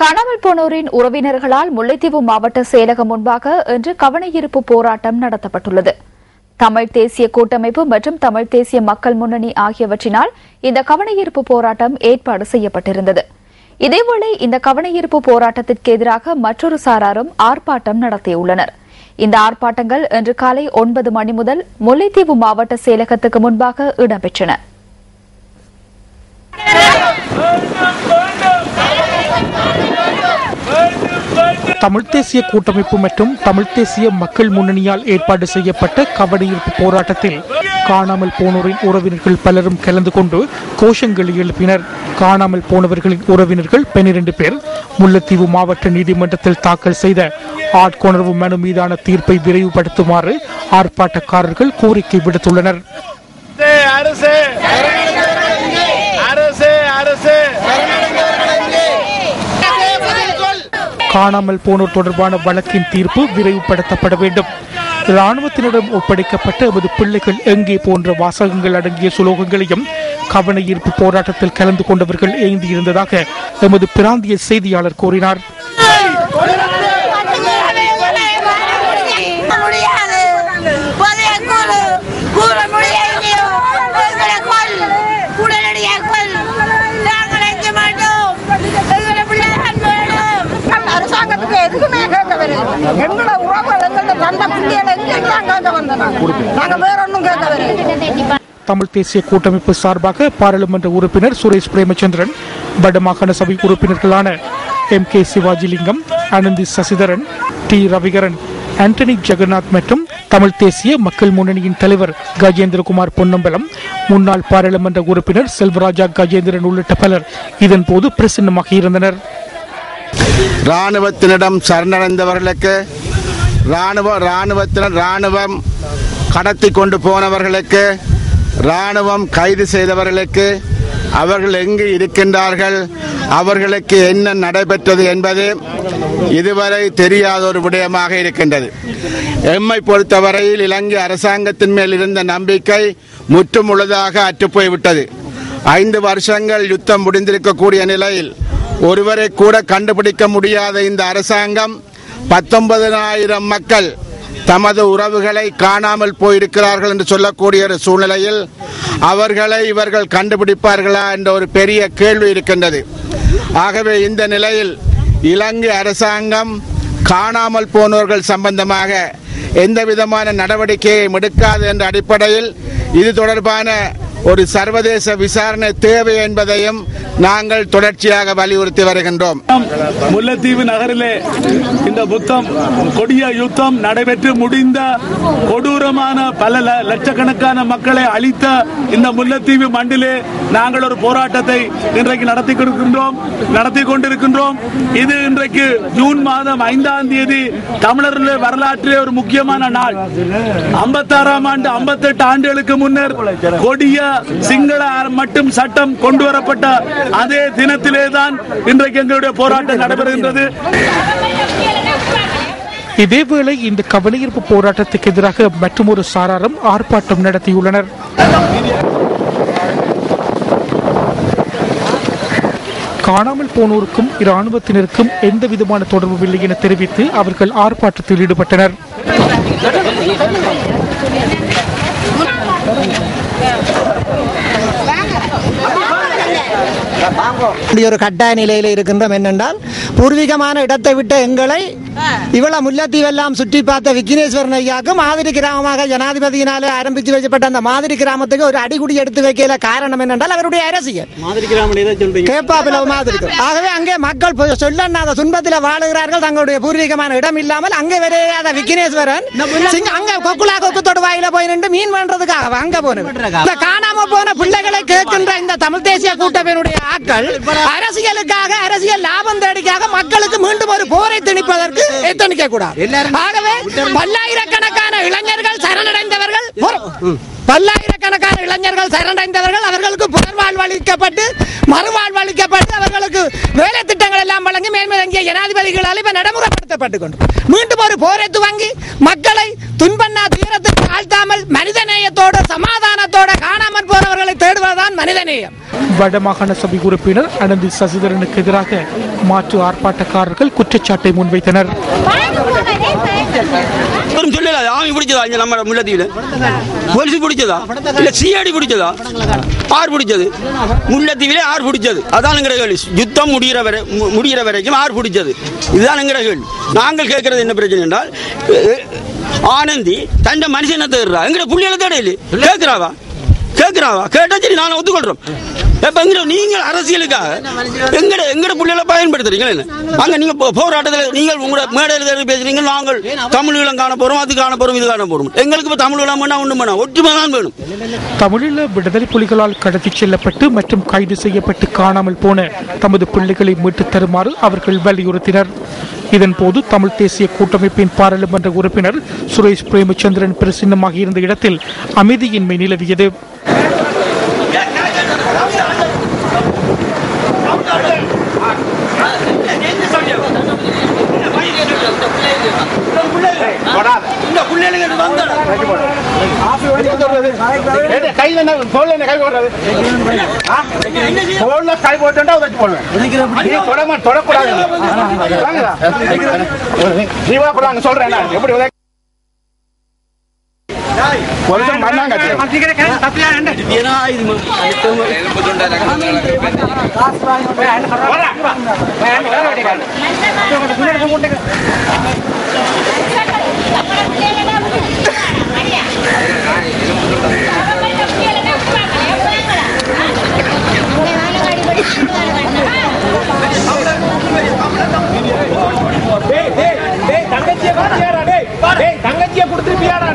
காணாமல் போனோரின் உறவினர்களால் முல்லைத்தீவு மாவட்ட செயலகம் முன்பாக இன்று கவனஈர்ப்பு போராட்டம் நடத்தப்பட்டுள்ளது. தமிழ் தேசிய கூட்டமைப்பு மற்றும் தமிழ் தேசிய மக்கள் முன்னணி ஆகியவற்றினால் இந்த கவனஈர்ப்பு போராட்டம் ஏற்பாடு செய்யப்பட்டிருந்தது. இதேவேளை இந்த கவனஈர்ப்பு போராட்டத்திற்கு எதிராக மற்றொரு சாராரும் ஆர்ப்பாட்டம் நடத்தியுள்ளனர். இந்த ஆர்ப்பாட்டங்கள் இன்று காலை ஒன்பது மணி முதல் முல்லைத்தீவு மாவட்ட செயலகத்துக்கு முன்பாக இடம்பெற்றன. தமிழ் தேசிய கூட்டமைப்பு மற்றும் தமிழ் தேசிய மக்கள் முன்னணியால் ஏற்பாடு செய்யப்பட்ட கவனஈர்ப்பு போராட்டத்தில் காணாமல் போனோரின் உறவினர்கள் பலரும் கலந்து கொண்டு கோஷங்களை எழுப்பினர். காணாமல் போனவர்களின் உறவினர்கள் பன்னிரண்டு பேர் முல்லைத்தீவு மாவட்ட நீதிமன்றத்தில் தாக்கல் செய்த ஆட்கொணர்வு மனு மீதான தீர்ப்பை விரைவுபடுத்துமாறு ஆர்ப்பாட்டக்காரர்கள் கோரிக்கை விடுத்துள்ளனர். காணாமல் போனோர் தொடர்பான வழக்கின் தீர்ப்பு விரைவுபடுத்தப்பட வேண்டும். இராணுவத்தினரிடம் ஒப்படைக்கப்பட்ட எமது பிள்ளைகள் எங்கே போன்ற வாசகங்கள் அடங்கிய சுலோகங்களையும் கவன ஈர்ப்பு போராட்டத்தில் கலந்து கொண்டவர்கள் ஏந்தியிருந்ததாக எமது பிராந்திய செய்தியாளர் கூறினார் முடியாது புதைய கூறு கூற முடியலையோ எங்களை கொல் உடனடியாக கொல் நாங்கள் அஞ்ச மாட்டோம் எங்களை பிள்ளைகள் வேணும் அரசாங்கத்துக்கு எதுக்குமே கேட்க எங்களோட எங்களோட தந்த பிள்ளைகளை கேட்க வந்தோம் வேற ஒன்றும் கேட்க தமிழ் தேசிய கூட்டமைப்பு சார்பாக பாராளுமன்ற உறுப்பினர் சுரேஷ் பிரேமச்சந்திரன் வடமாகாண சபை உறுப்பினர்களான M K Sivajilingam Ananthi Sasitharan T Ravikaran Antony Jeganath மற்றும் தமிழ் தேசிய மக்கள் முன்னணியின் தலைவர் கஜேந்திரகுமார் பொன்னம்பலம் முன்னாள் பாராளுமன்ற உறுப்பினர் செல்வராஜா கஜேந்திரன் உள்ளிட்ட பலர் இதன்போது பிரசன்னமாக இருந்தனர். ராணுவத்தினிடம் சரணடைந்தவர்களுக்கு ராணுவ ராணுவத்தினர் ராணுவம் கடத்தி கொண்டு போனவர்களுக்கு ராணுவம் கைது செய்தவர்களுக்கு அவர்கள் எங்கு இருக்கின்றார்கள் அவர்களுக்கு என்ன நடைபெற்றது என்பது இதுவரை தெரியாத ஒரு விடயமாக இருக்கின்றது. எம்மை பொறுத்தவரையில் இலங்கை அரசாங்கத்தின் மேல் இருந்த நம்பிக்கை முற்றுமுழுதாக அற்றுப்போய்விட்டது. ஐந்து வருஷங்கள் யுத்தம் முடிந்திருக்கக்கூடிய நிலையில் ஒருவரை கூட கண்டுபிடிக்க முடியாத இந்த அரசாங்கம் பத்தொன்பதனாயிரம் மக்கள் தமது உறவுகளை காணாமல் போயிருக்கிறார்கள் என்று சொல்லக்கூடிய ஒரு சூழ்நிலையில் அவர்களை இவர்கள் கண்டுபிடிப்பார்களா என்ற ஒரு பெரிய கேள்வி இருக்கின்றது. ஆகவே இந்த நிலையில் இலங்கை அரசாங்கம் காணாமல் போனோர்கள் சம்பந்தமாக எந்த விதமான நடவடிக்கையை எடுக்காது என்ற அடிப்படையில் இது தொடர்பான ஒரு சர்வதேச விசாரணை தேவை என்பதையும் நாங்கள் தொடர்ச்சியாக வலியுறுத்தி வருகின்றோம். முல்லைத்தீவு நகரிலே இந்த புத்தம் கொடிய யுத்தம் நடைபெற்று முடிந்த கொடூரமான பல லட்சக்கணக்கான மக்களை அழித்த இந்த முல்லைத்தீவு மண்டிலே நாங்கள் ஒரு போராட்டத்தை இன்றைக்கு நடத்தி கொடுக்கின்றோம் நடத்தி கொண்டிருக்கின்றோம். இது இன்றைக்கு ஜூன் மாதம் ஐந்தாம் தேதி தமிழர்கள வரலாற்றிலே ஒரு முக்கியமான நாள். ஐம்பத்தாறாம் ஆண்டு ஐம்பத்தெட்டு ஆண்டுகளுக்கு முன்னர் கொடிய சிங்கள மட்டும் சட்டம் கொண்டு வரப்பட்ட அதே தினத்திலே தான் இன்றைக்கு எங்களுடைய போராட்டம் நடைபெறுகின்றது. இதேவேளை இந்த கவனஈர்ப்பு போராட்டத்துக்கு எதிராக மற்றொரு சாராரும் ஆர்ப்பாட்டம் நடத்தியுள்ளனர். காணாமல் போனோருக்கும் இராணுவத்தினருக்கும் எந்த விதமான தொடர்பும் இல்லை என தெரிவித்து அவர்கள் ஆர்ப்பாட்டத்தில் ஈடுபட்டனர். இப்படி ஒரு கட்டாய நிலையில் இருக்கின்றோம் என்னென்றால் பூர்வீகமான இடத்தை விட்டு எங்களை இவ்வளவு முல்லைத்தீவெல்லாம் சுற்றி பார்த்த விக்னேஸ்வரன் ஐயாவுக்கு மாதிரி கிராமமாக ஜனாதிபதியினாலே ஆரம்பித்து வைக்கப்பட்ட அந்த மாதிரி கிராமத்துக்கு ஒரு அடிக்குடி எடுத்து வைக்கல காரணம் என்னென்றால் அவருடைய அரசியல். கேப்பாபிலவு மாதிரி. ஆகவே அங்கே மக்கள் சொல்லண்ணாத துன்பத்தில் வாழுகிறார்கள். தங்களுடைய பூர்வீகமான இடம் இல்லாமல் அங்கே வரையாத விக்னேஸ்வரன் சிங்க- அங்க கொக்குலா கொக்கு தொடுவாயில போய் நின்று மீன் பண்றதுக்காக அங்க போனது. இந்த காணாம போன பிள்ளைகளை கேட்கின்ற இந்த தமிழ் தேசிய கூட்டமைப்பினுடைய ஆட்கள் அரசியலுக்காக அரசியல் லாபம் தேடிக்காக மக்களுக்கு மீண்டும் ஒரு போரை திணிப்பதற்கு எத்தனிக்க கூடாது ஆகவே பல்லாயிரக்கணக்கான இளைஞர்கள் சரணடைந்தவர்கள் பல்லாயிரக்கணக்கான இளைஞர்கள் சரணடைந்தவர்கள் அவர்களுக்கு புனர்வாழ்வளிக்கப்பட்டு மறுவாழ்வளிக்கப்பட்டு அவர்களுக்கு வேலை திட்டங்கள் எல்லாம் வழங்கி மேன்மேலங்கிய ஜனாதிபதிகளால் இப்ப நடைமுறைப்படுத்தப்பட்டு கொண்டு மீண்டும் ஒரு போரை துவங்கி மக்களை துன்பண்ணா துயரத்துக்கு ஆழ்த்தாமல் மனிதநேயத்தோட சமாதானத்தோட காணாமல் போனவர்களை தேடுவதுதான் மனிதநேயம். வடமாகாண சபை உறுப்பினர் அனந்தி சசிதரனுக்கு எதிராக மாற்று ஆர்ப்பாட்டக்காரர்கள் குற்றச்சாட்டை முன்வைத்தனர். சொல்லல ஆமி பிடிச்சதா? இங்க நம்ம முல்லைத்தீவுல. போலீஸ் பிடிச்சதா? இல்ல சிஐடி பிடிச்சதா? ஆர் பிடிச்சது. முல்லைத்தீவிலே ஆர் பிடிச்சது. அதான் எங்கட கேள்வி. யுத்தம் முடிகிற வரை மு- முடிகிற வரைக்கும் ஆர் பிடிச்சது. இதுதான் எங்கட கேள்வி. நாங்கள் கேட்கறது என்ன பிரச்சனை என்றால் ஆனந்தி தண்ட மனுஷனை தேடுறா. எங்கட புள்ளியில தேட இல்லை. கேட்கிறாவா? கேட்கிறாவா கேட்டா சரி நான் ஒத்துக்கொள்றோம். இப்ப எங்க நீங்கள் அரசியலுக்காக எங்கட எங்கட புள்ளியில பயன்படுத்துறீங்களா என்ன? அங்க நீங்க போராட்டத்தில் நீங்கள் உங்களோட மேடையில் பேசுறீங்க நாங்கள் தமிழீழம் காண போறோம் அது காண போறோம் இது காண போறோம். எங்களுக்கு இப்ப தமிழ் ஈழம் வேணா ஒன்றும் வேணாம் ஒற்றுமை தான் வேணும். தமிழீழ விடுதலை புலிகளால் கடத்திச் செல்லப்பட்டு மற்றும் கைது செய்யப்பட்டு காணாமல் போன தமது பிள்ளைகளை மீட்டுத் தருமாறு அவர்கள் வலியுறுத்தினர். இதன்போது தமிழ் தேசிய கூட்டமைப்பின் பாராளுமன்ற உறுப்பினர் சுரேஷ் பிரேமச்சந்திரன் பிரசின்னமாக இருந்த இடத்தில் அமைதியின்மை நிலவியது. கையில் என்ன தோல்ல என்ன கை போடுறது? தோல்ல கை போட்டுட்டா வச்சு போடுவேன். தொடமா தொடக்கூடாது. வாங்கடா. நீ சொல்றேன் எப்படி கொஞ்சம் தங்கச்சியை கொடுத்துருப்பியாடா?